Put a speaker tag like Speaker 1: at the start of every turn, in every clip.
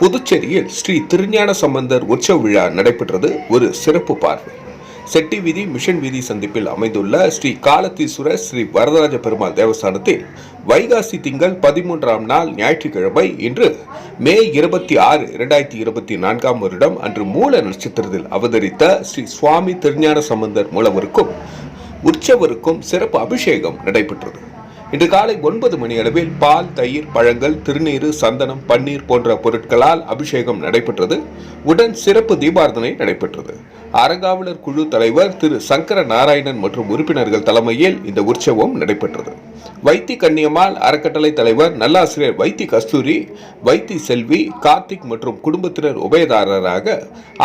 Speaker 1: புதுச்சேரியில் ஸ்ரீ திருஞான சம்பந்தர் உற்சவ விழா நடைபெற்றது ஒரு சிறப்பு பார்வை. செட்டி வீதி மிஷன் வீதி சந்திப்பில் அமைந்துள்ள ஸ்ரீ காலத்தீஸ்வரர் ஸ்ரீ வரதராஜ பெருமாள் தேவஸ்தானத்தில் வைகாசி திங்கள் பதிமூன்றாம் நாள் ஞாயிற்றுக்கிழமை இன்று மே இருபத்தி ஆறு இரண்டாயிரத்தி இருபத்தி நான்காம் வருடம் அன்று மூல நட்சத்திரத்தில் அவதரித்த ஸ்ரீ சுவாமி திருஞான சம்பந்தர் மூலவருக்கும் உற்சவருக்கும் சிறப்பு அபிஷேகம் நடைபெற்றது. இன்று காலை ஒன்பது மணியளவில் பால் தயிர் பழங்கள் திருநீர் சந்தனம் பன்னீர் போன்ற பொருட்களால் அபிஷேகம் நடைபெற்றது. உடன் சிறப்பு தீபார்த்தனை நடைபெற்றது. அறங்காவலர் குழு தலைவர் திரு சங்கர நாராயணன் மற்றும் உறுப்பினர்கள் தலைமையில் இந்த உற்சவம் நடைபெற்றது. வைத்தி கன்னியம்மாள் அறக்கட்டளை தலைவர் நல்லாசிரியர் வைத்தி கஸ்தூரி வைத்தி செல்வி கார்த்திக் மற்றும் குடும்பத்தினர் உபயதாரராக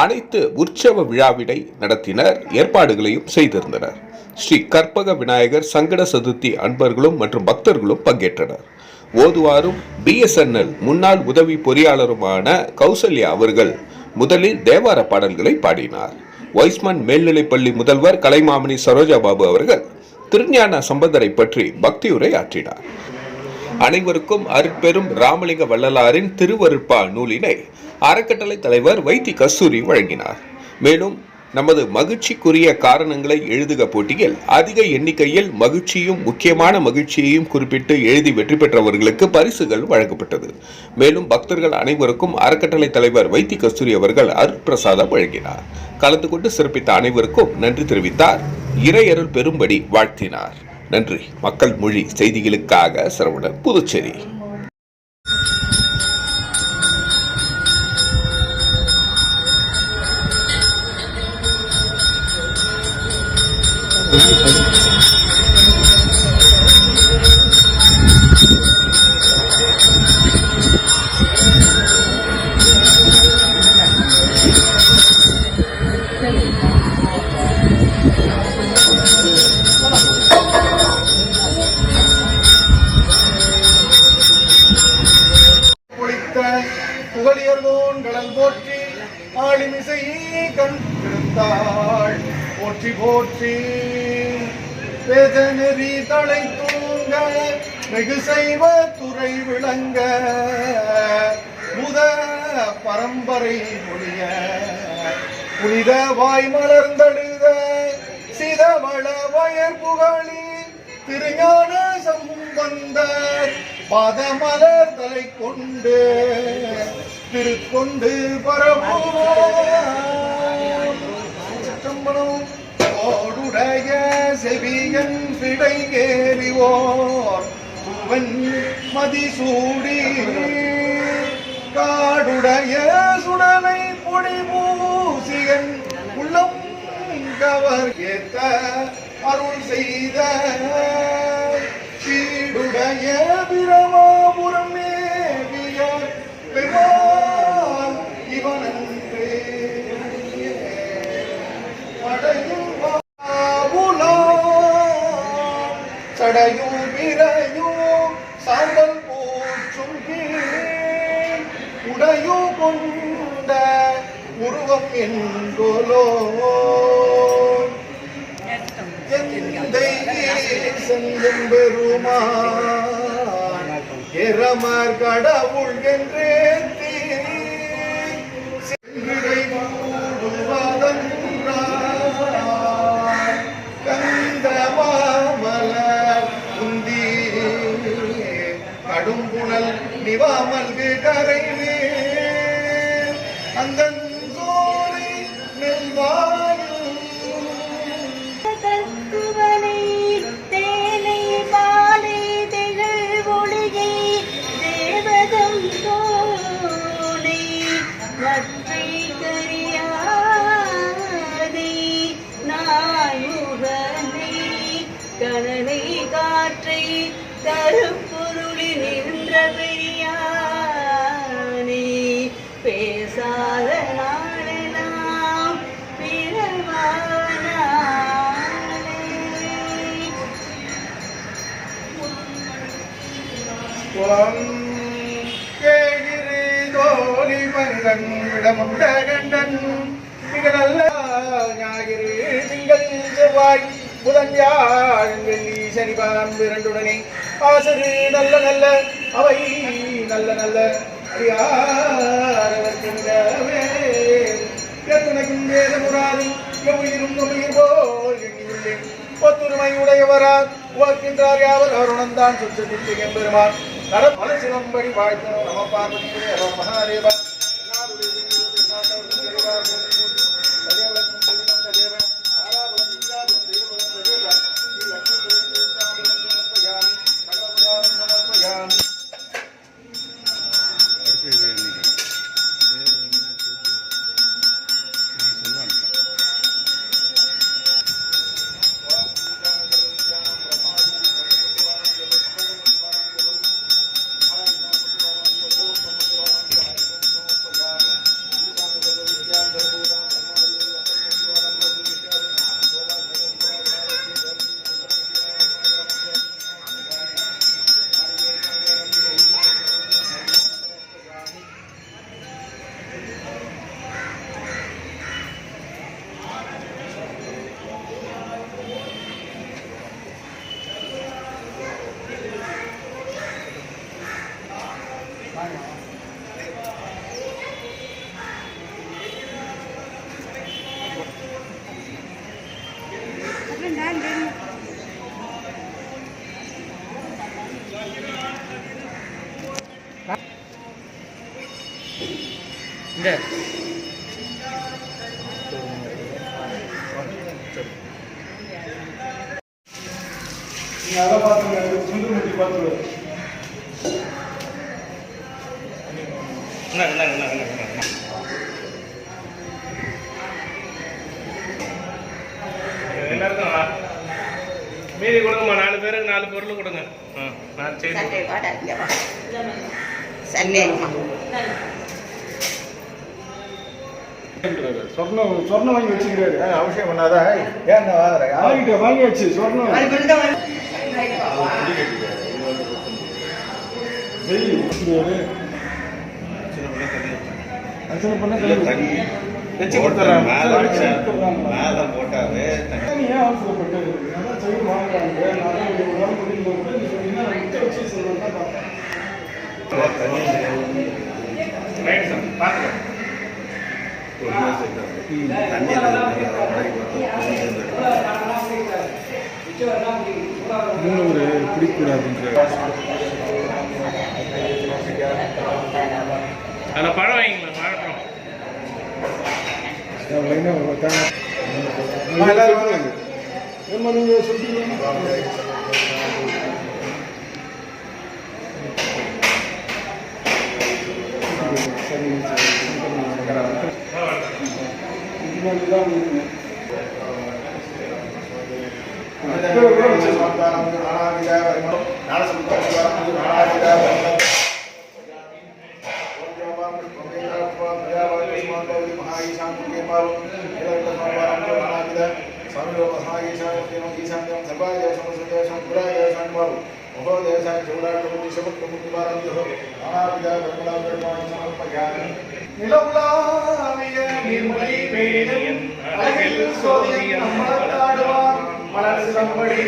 Speaker 1: அனைத்து உற்சவ விழாவினை நடத்தினர் ஏற்பாடுகளையும் செய்திருந்தனர். ஸ்ரீ கற்பக விநாயகர் சங்கட சதுர்த்தி அன்பர்களும் மற்றும் பக்தர்களும் பங்கேற்றனர். ஓதுவாரும் பிஎஸ்என்எல் முன்னாள் உதவி பொறியாளருமான கௌசல்யா அவர்கள் முதலில் தேவார பாடல்களை பாடினார். வைஸ்மன் மேல்நிலைப்பள்ளி முதல்வர் கலைமாமணி சரோஜா பாபு அவர்கள் திருஞான சம்பந்தரை பற்றி பக்தியுரை ஆற்றினார். அனைவருக்கும் அருட்பெரும் ராமலிங்க வள்ளலாரின் திருவருட்பா நூலினை அறக்கட்டளை தலைவர் வைத்தி கஸ்தூரி வழங்கினார். மேலும் நமது மகிழ்ச்சிக்குரிய காரணங்களை எழுதுக போட்டியில் அதிக எண்ணிக்கையில் மகிழ்ச்சியும் முக்கியமான மகிழ்ச்சியையும் குறிப்பிட்டு எழுதி வெற்றி பெற்றவர்களுக்கு பரிசுகள் வழங்கப்பட்டது. மேலும் பக்தர்கள் அனைவருக்கும் அறக்கட்டளை தலைவர் வைத்தி கஸ்தூரி அவர்கள் அருட்பிரசாதம் வழங்கினார். கலந்து கொண்டு சிறப்பித்த அனைவருக்கும் நன்றி தெரிவித்தார். இறையருள் பெரும்படி வாழ்த்தினார். நன்றி. மக்கள் மொழி செய்திகளுக்காக சரவணன் புதுச்சேரி.
Speaker 2: Gracias. நெறி தூங்க வெகு செய்வ துறை விளங்க முத பரம்பரை மொழிய. புனித வாய் மலர்ந்தழுத சிதவள வயர் புகழி திருஞான சம்பந்த பதமலர் தலை கொண்டு திருக்கொண்டு பரப்புவோம் சிற்றம்பலம். உடைய செவியன் பிடை ஏறிவோர் பூவன் மதிசூடி காடுடைய சுடலை பொடி பூசியன் உள்ளம் கவர் ஏத்த அருள் செய்த. சீடுடைய பிரமாபுரம் சடையும் பிறையும் சாம்பல் பூச்சும் கீழ் கொண்ட உருவம் என்கொலோ செல்லும் பெருமான். எரமர் கடவுள் என்றேன். அமல்கு கரைவே அந்த சோலை நெல்வாயும்
Speaker 3: தத்துவனை தேனை பாலை திகழ் ஒளியை தேவதம் தோனை மற்றை கரியாதை நாயுகனை காற்றை தரும்
Speaker 2: கோலம் கேகிரி தோழி மங்கன் விடமுண்ட கண்டன் மிக நல்ல ஞாயிறு திங்கள் செவ்வாய் புதன் வியாழன் வெள்ளி சனிபான் இரண்டுடனே ஆசரு நல்ல நல்ல அவை நல்ல நல்ல அடியாரவர்க்கின்றவே எத்துணைக்கும் வேத முராதி எவ்வுயிரும் உயிர் போல் எண்ணியுள்ளேன். ஒத்துரிமை உடையவரார் உவக்கின்றார் யாவர்? அருணந்தான் சுற்றத்திற்கு எம்பெருமான். கட பல சிலம்படி வாழ்த்தணும் நம பார்வதி
Speaker 4: மீதி கொடுங்கம்மா நாலு பேருக்கு நாலு பொருள் கொடுங்க. ஆ, நாலு செய்தி
Speaker 2: சொர்ணம் சொர்ணம் வாங்கி வச்சுக்கிறாரு. அவசியம் பண்ணாதா? ஏன் வாங்கிட்ட வாங்கியாச்சு சொர்ணம். வெயில் வச்சுக்கிறாரு அர்ச்சனை பண்ண தண்ணி
Speaker 4: வச்சு கொடுத்துட்றாங்க
Speaker 5: மேல போட்டாவே
Speaker 2: நீ ஏன் அவசரப்பட்டு சொல்லி வாங்குறாங்க. நான் கூட்டிட்டு போகும்போது நீ சொன்னீங்கன்னா நான் வச்சு இன்னொரு பிடிக்கூடாதுன்ற
Speaker 4: அதில் பழம் வாங்கிக்கலாம்? லைனாக வந்தாங்க. எல்லாரும் வராங்க ஏமா நீங்கள் சொல்லுங்கள் நாராஜிதா நாராஜிதா வாழைப்பழம்
Speaker 2: நிலவுலாவிய நிர்மலி பேணின் அழகில் சோதியன் அம்மலத்தாடுவான் மலர் சிலம்படி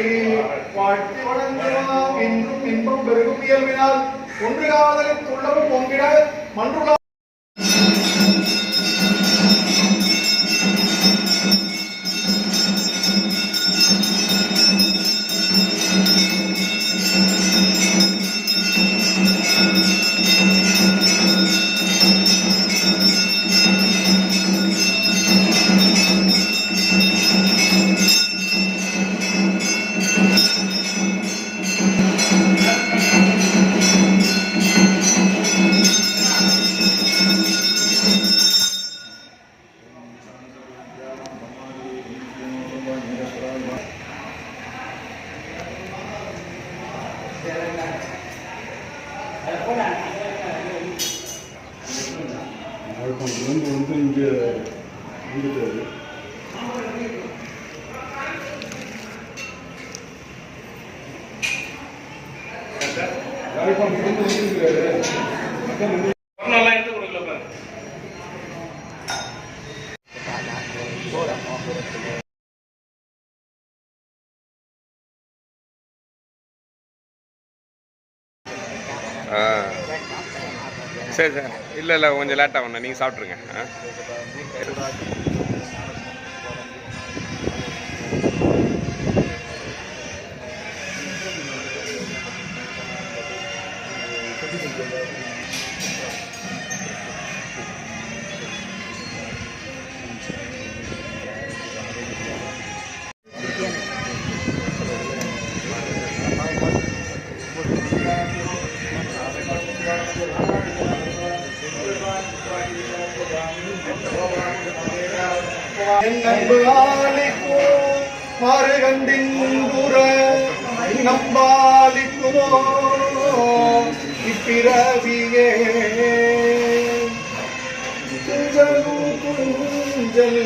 Speaker 2: வாழ்த்தி வணங்குவான் என்றும் இன்பம் பெருகும் இயல்பினால். ஒன்று காதலில் துள்ளவும் பொங்கிட மன்றுலா
Speaker 6: யாழ்ப்பாணத்துலேருந்து வந்து இங்கே வந்துட்டாரு யாழ்ப்பாணத்துலேருந்து வந்து
Speaker 1: சரி சார். இல்லை இல்லை கொஞ்சம் லேட்டாக வேணும் நீங்கள் சாப்பிட்ருங்க ஆ
Speaker 2: என் அன்பு ஆலிக்கோ மறுகண்டின் நம்பாலிக்குமோ? இப்பிறவியே. குஞ்சலும் குஞ்சல்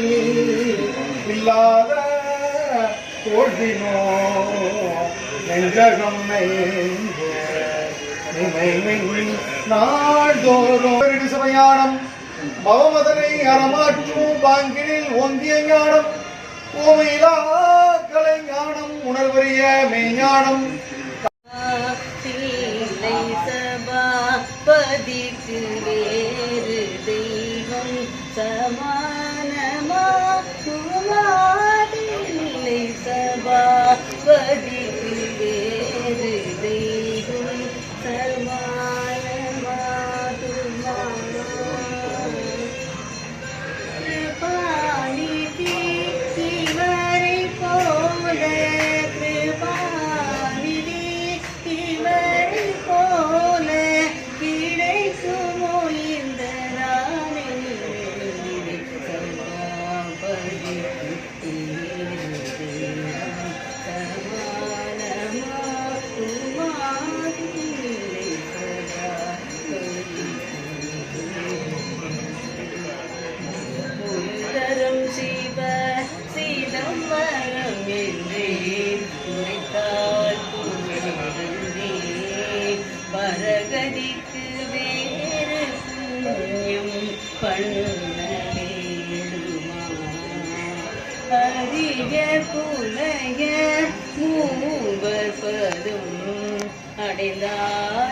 Speaker 2: இல்லாத கோழினோ நெஞ்சகம் நாள்தோறும். சமயானம் பவமதனை அறமாற்றும் பாங்கினில் ஒங்கிய ஞானம் ஓமையிலா கலை ஞானம் உணர்வறிய மெய்ஞானம்.
Speaker 3: இல்லை சபாபதிக்கு வேறு தெய்வம் சமானமா குமாரில்லை அடைந்தாரென்றே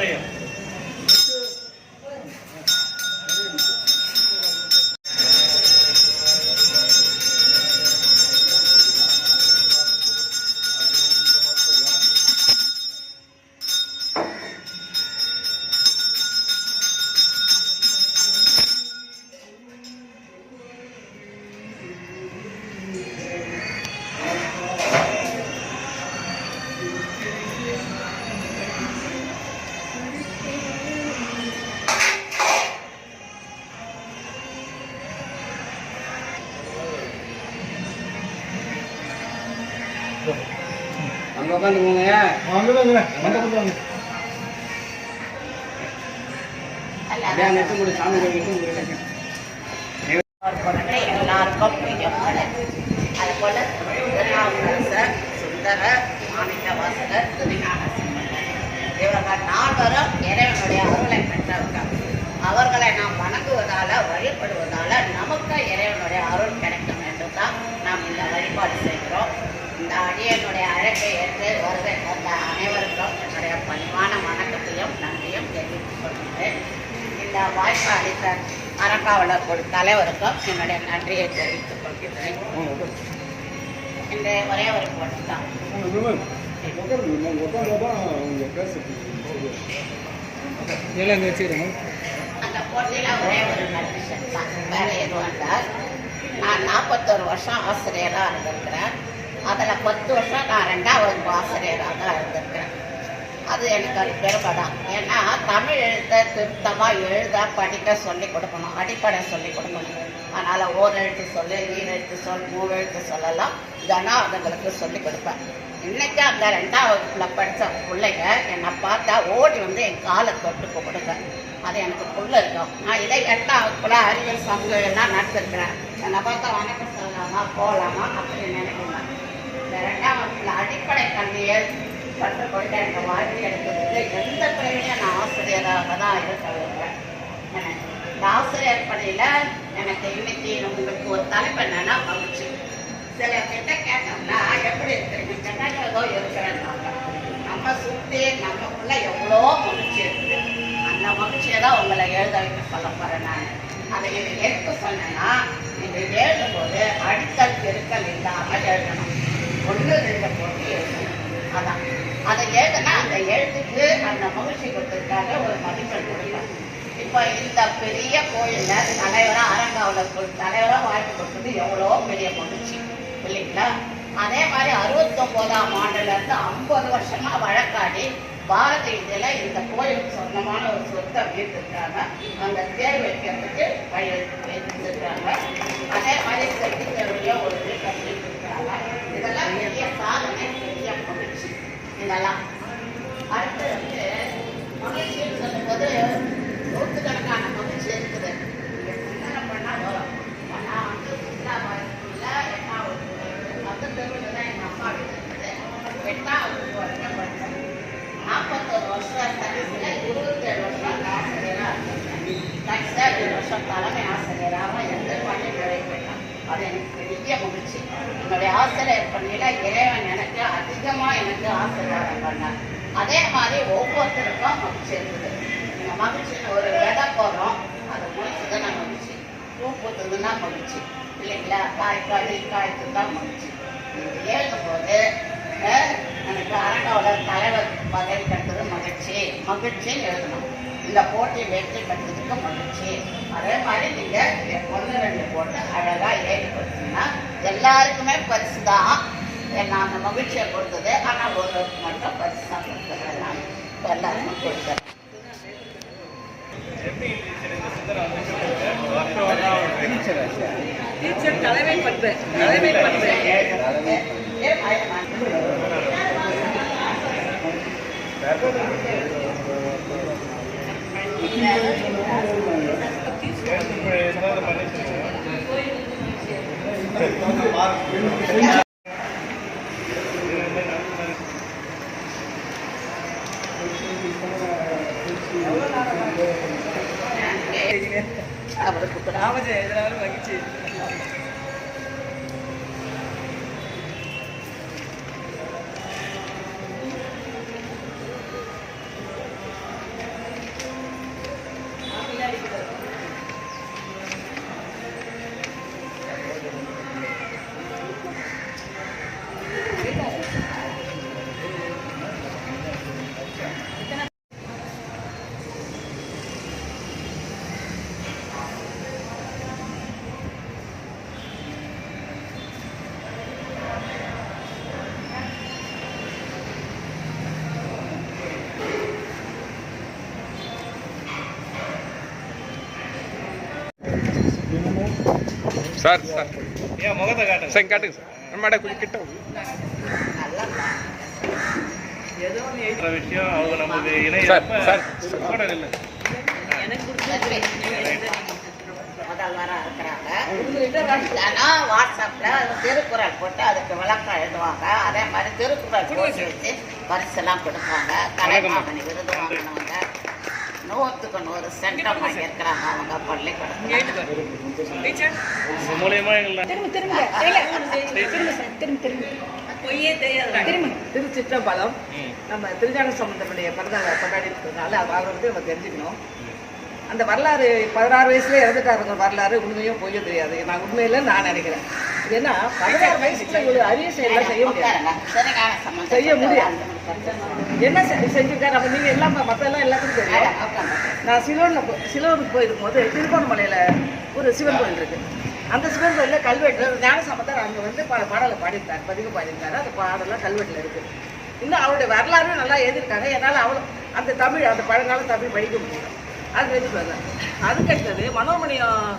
Speaker 4: ஐயா
Speaker 7: எல்லாருக்கும் சுந்தர மாணிக்க வாசகர். இவர்கள் நால்வரும் இறைவனுடைய அருளை பெற்றவர்கள். அவர்களை நாம் வணங்குவதால வழிபடுவதால நமக்கு இறைவனுடைய அருள் கிடைக்கும் என்று தான் நாம் இந்த வழிபாடு செய்கிறோம். அடியனுடைய அழைப்பை ஏற்று வருகை தந்த அனைவருக்கும் என்னுடைய பணிவான வணக்கத்தையும் நன்றியும் தெரிவித்துக் கொள்கிறேன். இந்த வாய்ப்பு அளித்த அறங்காவலர் குழு தலைவருக்கும் என்னுடைய நன்றியை தெரிவித்துக் கொள்கிறேன். இந்த ஒரே ஒரு போட்டி தான். அந்த போட்டியில ஒரே ஒரு கண்டிஷன் தான். வேற எதுவும் இல்லை. நான் நாற்பத்தொரு வருஷம் ஆசிரியராக இருந்திருக்கிறேன். அதில் பத்து வருஷம் நான் ரெண்டாவது ஆசிரியராக தான் இருந்திருக்கிறேன். அது எனக்கு அது பெருமை தான் ஏன்னா தமிழ் எழுத திருத்தமாக எழுத படிக்க சொல்லி கொடுக்கணும் அடிப்படை சொல்லி கொடுக்கணும். அதனால் ஓர் எழுத்து சொல்லு ஈர் சொல் மூணு எழுத்து சொல்லலாம். இதெல்லாம் அதுங்களுக்கு சொல்லி கொடுப்பேன். இன்னைக்கு அந்த ரெண்டாம் படித்த பிள்ளைங்க என்னை பார்த்தா ஓடி வந்து என் காலை தொட்டு கும்பிடுங்க அது எனக்கு புள்ள இருக்கும். நான் இதை எட்டாம் வகுப்புல அறிவியல் சமூகம் எல்லாம் நடத்திருக்கிறேன். என்னை பார்த்தா வணக்கம் சொல்லலாமா போகலாமா அப்படின்னு ரெண்டாம் வகுப்புல அடிப்படை கல்வியை கற்றுக் கொடுக்க எனக்கு வாய்ப்பு கிடைத்ததுக்கு எந்த துறையிலையும் நான் ஆசிரியராக தான் இருக்க விரும்புகிறேன் இந்த ஆசிரியர் பணியில் எனக்கு இன்னைக்கு உங்களுக்கு ஒரு தலைப்பு என்னன்னா மகிழ்ச்சி. சில கிட்ட கேட்டோம்னா எப்படி இருக்கிறீங்க கேட்டால் ஏதோ இருக்கிறேன்னாங்க நம்ம சுற்றி நமக்குள்ள எவ்வளோ மகிழ்ச்சி இருக்குது அந்த மகிழ்ச்சியை தான் உங்களை எழுத வைக்க சொல்ல போகிறேன் நான். அதை இது எதுக்கு சொன்னேன்னா நீங்கள் எழுதும்போது அடித்தல் பெருக்கல் இல்லாமல் எழுதணும். ஒன்று ரெண்டு போட்டு அதான். அதை எழுதுனா அந்த எழுத்துக்கு அந்த மகிழ்ச்சி கொடுத்ததுக்காக ஒரு மதிப்பெண் கொடுப்பேன் இப்போ இந்த பெரிய கோயிலில் தலைவரா அரங்காவலர் தலைவரா வாழ்த்து கொடுத்தது எவ்வளோ பெரிய மகிழ்ச்சி இல்லைங்களா? அதே மாதிரி அறுபத்தொம்போதாம் ஆண்டுலேருந்து ஐம்பது வருஷமாக வழக்காடி பாரத இதுல இந்த கோயிலுக்கு சொந்தமான ஒரு சொத்தை வீட்டிருக்காங்க அந்த தேர் வைக்கிறதுக்கு வழி வைத்திருக்காங்க அதே மாதிரி செட்டி தேவையில ஒரு வீட்டை பெரிய சாதனை பெரிய மகிழ்ச்சி இதெல்லாம் அடுத்து வந்து மகிழ்ச்சின்னு சொல்லும்போது நூற்றுக்கணக்கான மகிழ்ச்சி இருக்குது நீங்க சிந்தனை வரும் ஆனால் வந்து சுற்றுலா பயணத்துல எட்டாம் வகுப்பு தெருவில் தான் எங்கள் அம்மா வீடு இருக்குது எட்டாவது வரைக்கும் படித்தேன் நாற்பத்தொரு வருஷம் சர்வீஸில் இருபத்தேழு வருஷம் ஆசிரியராக இருக்கேன் கடைசியாக ஏழு வருஷம் தலைமை ஆசிரியராக அது எனக்கு பெரிய மகிழ்ச்சி. என்னுடைய ஆசிரியர் பள்ளியில் இறைவன் எனக்கு அதிகமாக எனக்கு ஆசீர்வாதம் பண்ணார். அதே மாதிரி ஒவ்வொருத்தருக்கும் மகிழ்ச்சி இருக்குது இந்த மகிழ்ச்சி ஒரு விதை போகிறோம் அது முடிச்சதுன்னா மகிழ்ச்சி. பூ பூத்ததுன்னா மகிழ்ச்சி. இல்லைங்களா? காய் காய் காய்த்து தான் மகிழ்ச்சி. இது எழுதும் எனக்கு அரங்கோட தலைவர் பதவி கிடைத்தது மகிழ்ச்சி. மகிழ்ச்சின்னு எழுதணும். இந்த போட்டி வெற்றி பெற்றதுக்கு மகிழ்ச்சி அதே மாதிரி நீங்க ஒன்று ரெண்டு போட்டு அழகா ஏறி கொடுத்தீங்கன்னா எல்லாருக்குமே பரிசு தான். நான் மகிழ்ச்சியை கொடுத்தது. ஆனால் ஒருவருக்கு மட்டும் பரிசு தான் கொடுத்துறேன் நான் எல்லாருக்கும் கொடுத்தேன்
Speaker 4: டீச்சர்
Speaker 3: தலைமை பண்பு. தலைமை பண்பு.
Speaker 7: பயமா?
Speaker 4: ஏதாவது பண்ணிச்சுங்க
Speaker 1: சார். சார்
Speaker 4: ஏன் முகத்தை காட்டுங்க.
Speaker 1: சார் காட்டுங்க சார். மேடம் கொஞ்சம் கிட்ட
Speaker 4: விஷயம் அவங்க
Speaker 1: சார், சார்.
Speaker 4: இல்லை
Speaker 7: இருக்கிறாங்க. ஆனா வாட்ஸ்அப்ல திருக்குறள் போட்டு அதுக்கு விளக்கம் எழுதுவாங்க. அதே மாதிரி திருக்குறள் போட்டு வச்சு பரிசெல்லாம் கொடுப்பாங்க. கலைமாமணி விருது வாங்கினவங்க. நூற்றுக்கு நூறு சென்டம் வாங்கியிருக்கிறாங்க அவங்க
Speaker 4: உங்க மூலியமா
Speaker 8: திரும்ப திரும்ப திரும்ப திரும்ப
Speaker 3: பொய்யே
Speaker 8: திருச்சிற்றம்பலம் நம்ம திருஞான சம்பந்தனுடைய பிறந்த கொண்டாடி இருக்கிறதுனால அது அவரை வந்து நம்ம தெரிஞ்சுக்கணும். அந்த வரலாறு பதினாறு வயசுல இறந்துட்டாருங்க வரலாறு உண்மையும் பொய்யும் தெரியாது. நான் உண்மையில நான் நினைக்கிறேன். இது என்ன பதினாறு வயசுல ஒரு அரிய செயலாம் செய்ய முடியாது. செய்ய முடியாது. என்ன செஞ்சிருக்காரு அப்ப நீங்க எல்லாம் மத்த எல்லாம் எல்லாத்துக்கும் தெரியும். நான் சிலோன்ல சிலோனுக்கு போயிருக்கும்போது திருகோணமலையில ஒரு சிவன் கோயில் இருக்கு. அந்த சிவன் கோயில்ல கல்வெட்டு ஞானசம்பந்தர் அங்க வந்து பா- பாடலை பாடியிருக்காரு பதிவு பாடியிருக்காரு. அந்த பாடலாம் கல்வெட்டுல இருக்கு. இன்னும் அவருடைய வரலாறு நல்லா எழுதியிருக்காங்க என்னால் அவ்வளோ அந்த தமிழ் அந்த பழங்கால தமிழ் படிக்க முடியல. அது எழுதி அதுக்கு அடுத்தது மனோமணியம்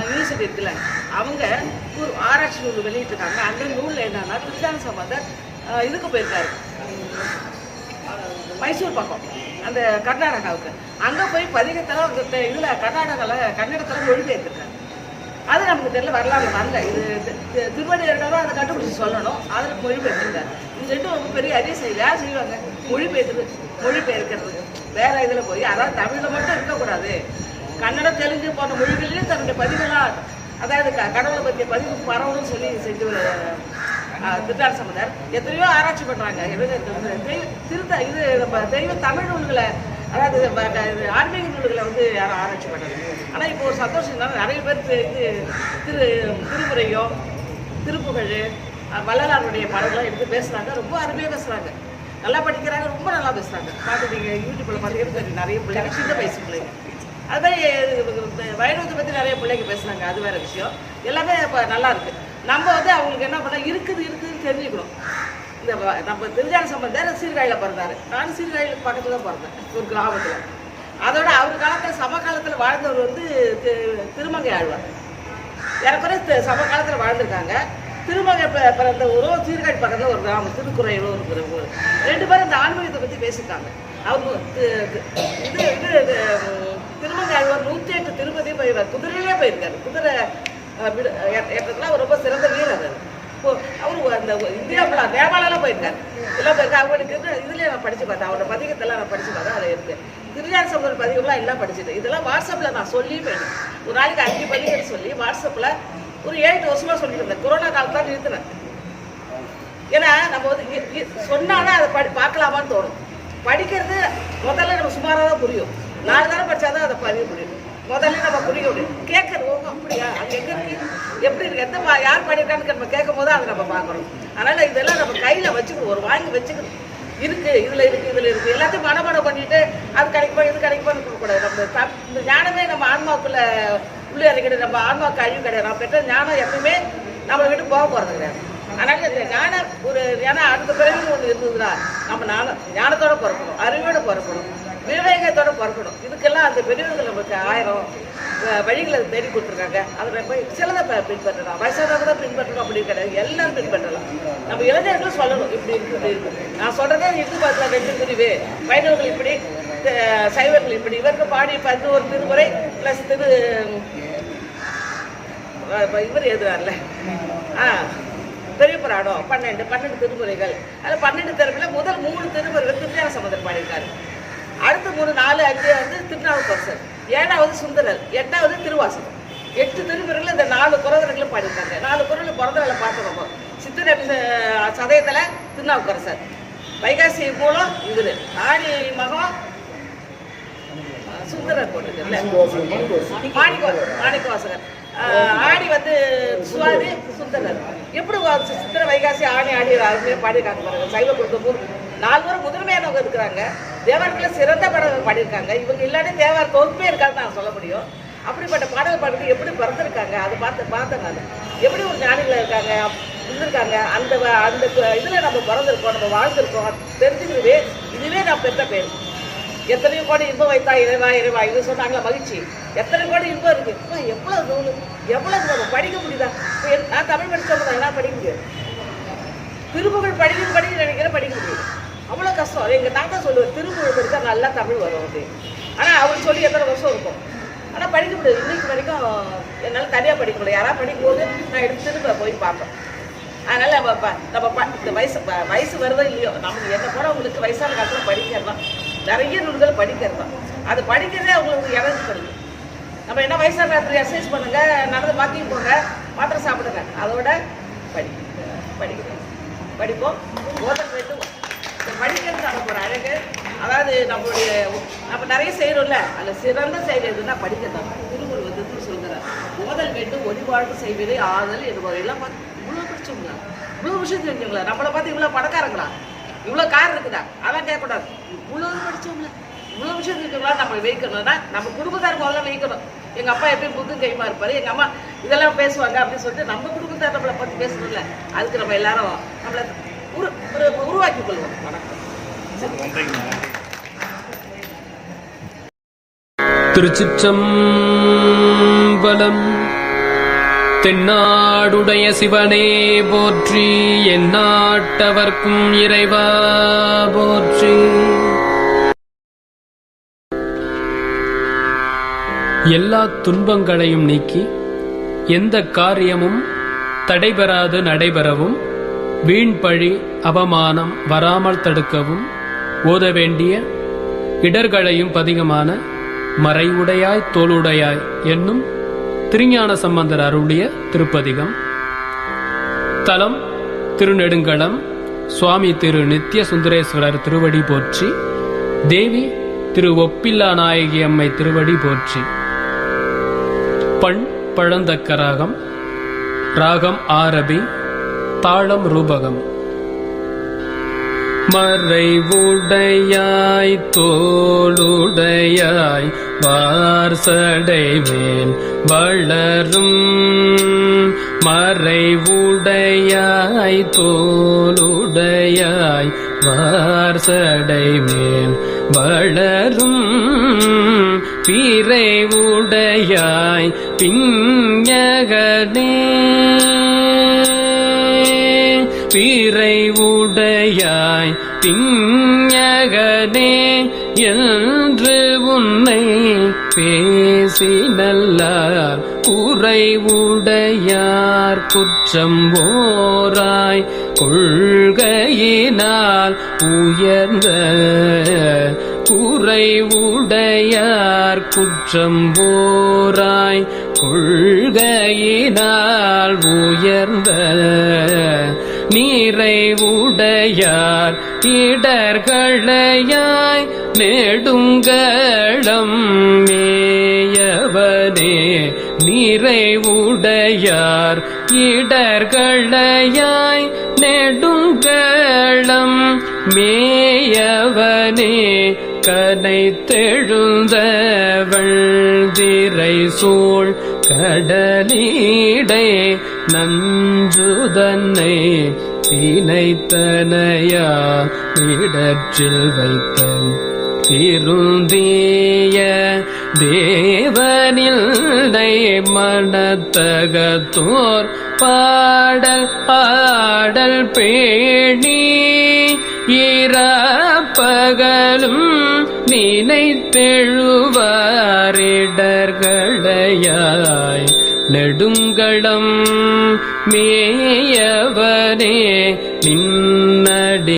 Speaker 8: யூனிவர்சிட்டி இருக்குல்ல அவங்க ஒரு ஆராய்ச்சி நூல் வெளியிட்டிருக்காங்க. அந்த நூலில் என்னன்னா திருச்சான சம்பந்தர் இதுக்கு போயிருக்காரு. மைசூர் பக்கம் அந்த கர்நாடகாவுக்கு. அங்கே போய் பதிகத்தில் அந்த இதில் கர்நாடகாவில் கன்னடத்தில் மொழிபெயர்த்துருக்காங்க அது நமக்கு தெரியல வரலாறு வரல. இது திருவள்ளுவர் அதை கண்டுபிடிச்சி சொல்லணும். அதில் மொழிபெயர்த்திருக்காரு இது ரெண்டும் ரொம்ப பெரிய அரிய செய்யல யார் செய்வாங்க? மொழிபெயர்த்து மொழிபெயர்க்கிறது. வேற இதில் போய் அதாவது தமிழில் மட்டும் இருக்கக்கூடாது. கன்னடம் தெலுங்கு போன்ற மொழிகளிலும் தன்னுடைய பதிவுகளாக அதாவது க- கடவுளை பற்றிய பதிவு பரவணும்னு சொல்லி செஞ்சு திருட்டார் சமுதர் எத்தனையோ ஆராய்ச்சி பண்றாங்க. தெய்வ திருத்த இது நம்ம தெய்வ தமிழ் நூல்களை அதாவது ஆன்மீக நூல்களை வந்து யாரும் ஆராய்ச்சி பண்ணுறது ஆனால் இப்போ ஒரு சந்தோஷம் என்னன்னா நிறைய பேர் இது திரு திருமுறையோ திருப்புகழ் வள்ளலாருடைய படங்கள்லாம் எடுத்து பேசுகிறாங்க ரொம்ப அருமையாக பேசுகிறாங்க நல்லா படிக்கிறாங்க ரொம்ப நல்லா பேசுகிறாங்க பார்த்து நீங்கள் யூடியூப்பில் பார்த்தீங்கன்னா நிறைய பிள்ளைங்க சின்ன வயசு பிள்ளைங்க. அதுமாதிரி வைணவத்தை பற்றி நிறைய பிள்ளைங்க பேசுகிறாங்க அது வேறு விஷயம். எல்லாமே இப்போ நல்லா இருக்குது நம்ம வந்து அவங்களுக்கு என்ன பண்ண இருக்குது இருக்குதுன்னு தெரிஞ்சுக்கணும். இந்த நம்ம திருஞான சம்பந்தர் சீர்காழியில் பிறந்தாரு. நான் சீர்காழியில் பக்கத்தில் தான் பிறந்தேன் ஒரு கிராமத்தில். அதோட அவர் காலத்தில் சமகாலத்தில் வாழ்ந்தவர் வந்து திருமங்கை ஆழ்வார். ஏறக்குறைய சம சமகாலத்தில் வாழ்ந்திருக்காங்க. திருமங்கை பிறந்த ஊரும் சீர்காழி பக்கத்தில் ஒரு கிராமம் திருக்குறையிலும் ஒரு ஊர் ரெண்டு பேரும் இந்த ஆன்மீகத்தை பற்றி பேசியிருக்காங்க. அவங்க இது இது திருமங்கை ஆழ்வார் நூற்றி எட்டு திருப்பதியும் போயிருக்கார் குதிரையிலே போயிருக்காரு. குதிரை அஹ், விடு- அவர் ரொம்ப சிறந்த வீரர் அவர். இப்போ அந்த இந்தியா ஃபுல்லாக நேபாளெல்லாம் போயிருக்காரு. எல்லாம் போயிருக்காரு அவங்களுக்கு இதுலேயே நான் படித்து பார்த்தேன். அவரோட பதிகத்தெல்லாம் நான் படிச்சு பார்த்தேன் அதில் இருக்கு. திருஞான சம்பந்தர் பதிகம்லாம் எல்லாம் படிச்சுட்டு இதெல்லாம் வாட்ஸ்அப்பில் நான் சொல்லி போயிட்டேன். ஒரு நாளைக்கு அஞ்சு பதிகம் சொல்லி வாட்ஸ்அப்பில் ஒரு ஏழு எட்டு சொல்லியிருந்தேன் சொல்லிட்டு இருந்தேன். கொரோனா காலத்தான் நிறுத்தினேன். ஏன்னா நம்ம வந்து இ- சொன்னாலும் அதை படி பார்க்கலாமான்னு தோணும். படிக்கிறது முதல்ல நம்ம சுமாராக தான் புரியும். நாலு தடவை படிச்சாதான் அதை பதிய முடியும். முதல்ல நம்ம புரிய முடியும் கேட்கறது அப்படியா? அது எங்க இருக்கு? எப்படி இருக்கு? எந்த மா யார் பண்ணியிருக்கான்னு நம்ம கேட்கும் போது அதை நம்ம பார்க்கணும். அதனால இதெல்லாம் நம்ம கையில வச்சுக்கணும். ஒரு வாங்கி வச்சுக்கணும். இருக்கு இதுல இருக்கு இதுல இருக்கு. எல்லாத்தையும் மனப்பாடம் பண்ணிட்டு அது கிடைக்குமா இது கிடைக்குமான்னு கொடுக்கக்கூடாது. நம்ம இந்த ஞானமே நம்ம ஆன்மாவுக்குள்ள உள்ளே இறங்கிட்டு நம்ம ஆன்மாவுக்கு அழிவு கிடையாது. நம்ம பெற்ற ஞானம் எப்பவுமே நம்மளை விட்டு போக போறது கிடையாது. அதனால இந்த ஞானம் ஒரு ஏன்னா அடுத்த பிறகு ஒன்று இருந்ததுன்னா நம்ம ஞானம் ஞானத்தோட பிறக்கணும். அறிவோட பிறக்கணும். விவேகத்தோட பிறக்கணும். இதுக்கெல்லாம் அந்த பெரியவர்கள் நமக்கு ஆயிரம் வழிகளை தேடி கொடுத்துருக்காங்க. அதில் போய் சிலதை பின்பற்றலாம். வயசானவங்க கூட பின்பற்றணும் அப்படின்னு கிடையாது. எல்லாம் பின்பற்றலாம். நம்ம இளைஞர்களும் சொல்லணும் இப்படி இருக்கு இப்படி இருக்கு. நான் சொல்றதே இந்து பார்க்கலாம் ரெண்டு பிரிவு வைணவர்கள் இப்படி சைவர்கள் இப்படி. இவருக்கு பாடி பதினோரு திருமுறை ப்ளஸ் திரு இவர் எழுதுறாருல ஆ பெரிய புராணம் பன்னெண்டு பன்னெண்டு திருமுறைகள். அதில் பன்னெண்டு திருமுறையில் முதல் மூணு திருமுறைகள் திருஞான சம்பந்தர் பாடியிருக்காரு. அடுத்த மூணு நாலு அஞ்சு வந்து திருநாவுக்கரசர். ஏழாவது சுந்தரர் எட்டாவது திருவாசகம் எட்டு திருமுறைகள் இந்த நாலு குறவர்களும் பாடியிருக்காங்க. நாலு குரலில் பிறந்த வேலை பார்த்துக்கோங்க சித்திரை சதயத்தில் திருநாவுக்கரசர். வைகாசி மூலம் இவர் ஆணி மகம் சுந்தரர் போட்டுருக்குல்ல. மாணிக்கவாசகர். மாணிக்கவாசகர் ஆடி வந்து சுவாதி சுந்தரர். எப்படி வா- சித்திரை வைகாசி ஆணி ஆடி அருமையாக பாடியிருக்காங்க பாருங்க. சைவ குடும்பம் நாலு முதன்மையானவங்க இருக்கிறாங்க தேவர்களில் சிறந்த பாடல்கள் பாடியிருக்காங்க. இவங்க இல்லாட்டி தேவார் தொகுப்பே இருக்காதுன்னு நான் சொல்ல முடியும். அப்படிப்பட்ட பாடல் பாடல்கள் எப்படி பிறந்திருக்காங்க? அது பார்த்து பார்த்தேன் நான். எப்படி ஒரு ஞானிகள் இருக்காங்க? இருந்திருக்காங்க. அந்த அந்த இதில் நம்ம பிறந்திருக்கோம் நம்ம வாழ்ந்திருக்கோம். தெரிஞ்சுக்கிறதே இதுவே நான் பெற்ற பேர். எத்தனையோ கோடி இன்பம் வைத்தா இறைவா இறைவா இது சொன்னாங்களா? மகிழ்ச்சி. எத்தனை கோடி இன்பம் இருக்கு? இப்போ எவ்வளோ நூல் எவ்வளோ நம்ம படிக்க முடியுதா? என்- நான் தமிழ் படிச்சவங்க என்ன படிக்க முடியாது. திருப்புகள் படிக்க படிக்க நினைக்கிறேன் படிக்க முடியும் அவ்வளோ கஷ்டம். எங்கள் தாத்தா சொல்லுவார் திருப்புகழ் படித்தா நல்லா தமிழ் வரும் அது ஆனால் அவர் சொல்லி எத்தனை வருஷம் இருக்கும். ஆனால் படிக்க முடியாது. இன்னைக்கு வரைக்கும் என்னால் தனியாக படிக்க முடியல. யாராவது படிக்கும்போது நான் எடுத்து திரும்ப போய் பார்ப்பேன். அதனால் நம்ம ப- நம்ம ப- இந்த வயசு வயசு வருதோ இல்லையோ நமக்கு என்ன கூட உங்களுக்கு வயசான காலத்தில் படிக்கிறது? தான் நிறைய நூல்கள் படிக்கிறது? தான் அது படிக்கிறதே அவங்களுக்கு இறந்து படிக்கும் நம்ம என்ன வயசான காலத்தில் எக்ஸசைஸ் பண்ணுங்கள் நடந்து வாக்கிங் போங்க மாத்திரை சாப்பிடுங்க. அதோட படி படிக்கிறேன் படிப்போம். ஓதல் வேண்டும் இந்த படிக்கிறது ஒரு அழகு அதாவது நம்மளுடைய நம்ம நிறைய செய்கிறோம்ல அதில் சிறந்த செயல் எதுன்னா படிக்கிறது திருமூல் வந்து சொல்கிறார் ஓதல் வேண்டும் ஒளிவாழ்வு செய்வதே ஆதல் என்பது எல்லாம் பார்த்து இவ்வளோ படிச்சவங்களா இவ்வளோ விஷயம் தெரிஞ்சவங்களா? நம்மளை பார்த்து இவ்வளோ பணக்காரங்களா? இவ்வளோ கார் இருக்குதா? அதெல்லாம் கேட்கக்கூடாது. இவ்வளோ படிச்சவங்களா? இவ்வளோ விஷயம் இருக்குங்களா நம்ம வைக்கணும்னா நம்ம குடும்பத்தார் முதல்ல வைக்கணும். எங்கள் அப்பா எப்பயும் புக்கு கைமா இருப்பார். எங்கள் அம்மா இதெல்லாம் பேசுவாங்க அப்படின்னு சொல்லிட்டு நம்ம குடும்பத்தார் நம்மளை பற்றி பேசணும்ல. அதுக்கு நம்ம எல்லாரும் நம்மளை உருவாக்கிக் கொள்வோம்.
Speaker 9: திருச்சிற்றம்பலம் தென்னாடுடைய சிவனே போற்றி எந்நாட்டவர்க்கும் இறைவா போற்றி. எல்லா துன்பங்களையும் நீக்கி எந்த காரியமும் தடைபெறாது நடைபெறவும் வீண் பழி அவமானம் வராமல் தடுக்கவும் ஓத வேண்டிய இடர்களையும் பதிகமான மறைவுடையாய் தோளுடையாய் என்னும் திருஞான சம்பந்தர் அருளிய திருப்பதிகம். தலம் திருநெடுங்களம் சுவாமி திரு நித்ய சுந்தரேஸ்வரர் திருவடி போற்றி தேவி திரு ஒப்பில்லா நாயகி அம்மை திருவடி போற்றி. பண் பழந்தக்க ராகம் ராகம் ஆரபி தாளம் ரூபகம். மறைவுடையாய் தோளுடையாய் வார்சடைவேன் வளரும். மறைவுடையாய் தோளுடையாய் வார்சடைவேன் வளரும். பிறைவுடையாய் பிஞகனே பிறை உடையாய் பிஞகனே என்று உன்னை பேசி நல்லார் குறை உடையார் குற்றம் ஓராய் கொள்கையினால் உயர்ந்த. குறை உடையார் குற்றம் போராய் கொள்கையினால் உயர்ந்த. நிறைவுடையார் இடர்களையாய் நெடுங்களம் மேயவனே நிறைவுடையார் இடர்களையாய் நெடுங்களம் மேயவனே கனை தெழுந்தவள் திரை சூழ் கடலீடை நஞ்சுதன்னை சீனைத்தனையா? இடற்றில் வைத்த திருந்திய தேவனில் மனத்தகத்தோர் பாடல் பாடல் பேணி இறப்பகலும் நினைத்தெழுவாரிடர்களையாய். நெடுங்களம் மேயவனே நின்